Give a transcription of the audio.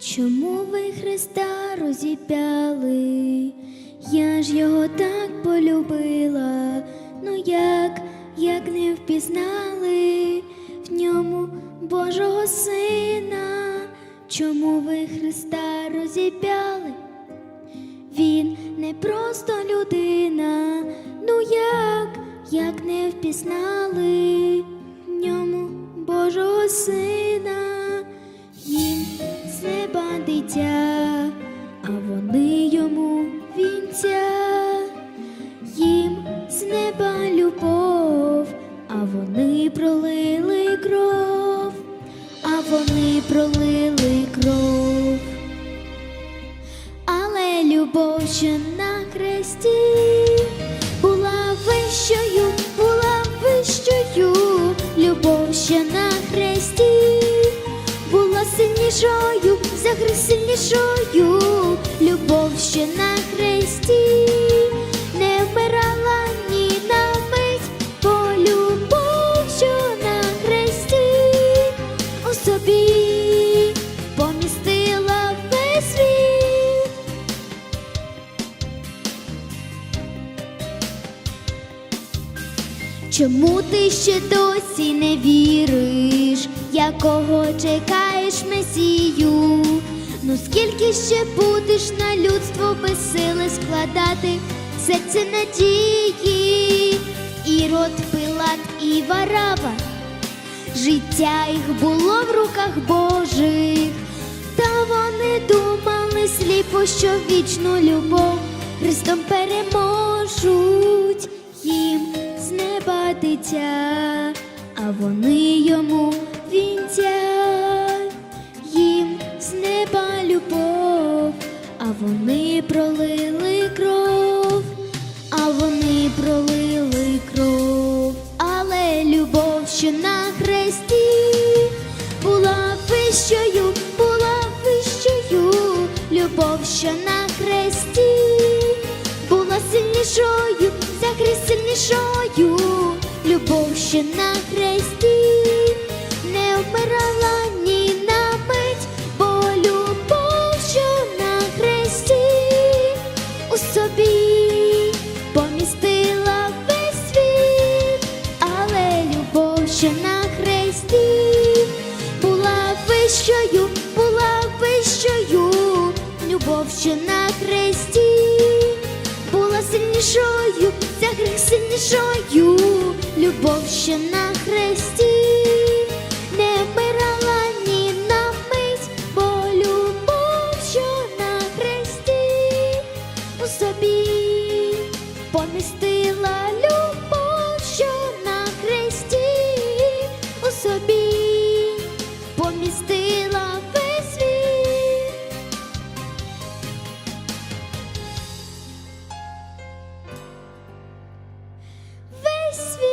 Чому ви Христа розіп'яли? Я ж його так полюбила, ну як, як не впізнали в ньому Божого Сина? Чому ви Христа розіп'яли? Він не просто людина, ну як, як не впізнали в ньому Божого Сина, дитя, а вони йому вінця, їм з неба любов, а вони пролили кров, а вони пролили кров. Але любов, що на хресті була вищою, була вищою, любов, що на хресті була сильнішою, за сильнішою, любов, що на хресті не вмирала ні на мить, бо любов, що на хресті у собі помістила весь світ. Чому ти ще досі не віриш, якого чекаєш месію? Ну скільки ще будеш на людство без сили складати? Серце надії, Ірод, Пилат і Варава, життя їх було в руках Божих, та вони думали сліпо, що вічну любов Христом переможуть. Їм з неба дитя, а вони йому вінця, їм з неба любов, а вони пролили кров, а вони пролили кров, але любов, що на хресті була вищою, була вищою, любов, що на хресті була сильнішою, за Христ сильнішою, що на хресті. Була вищою, була вищою, любов, що на хресті. Була сильнішою, за гріх сильнішою, любов, що на хресті світ.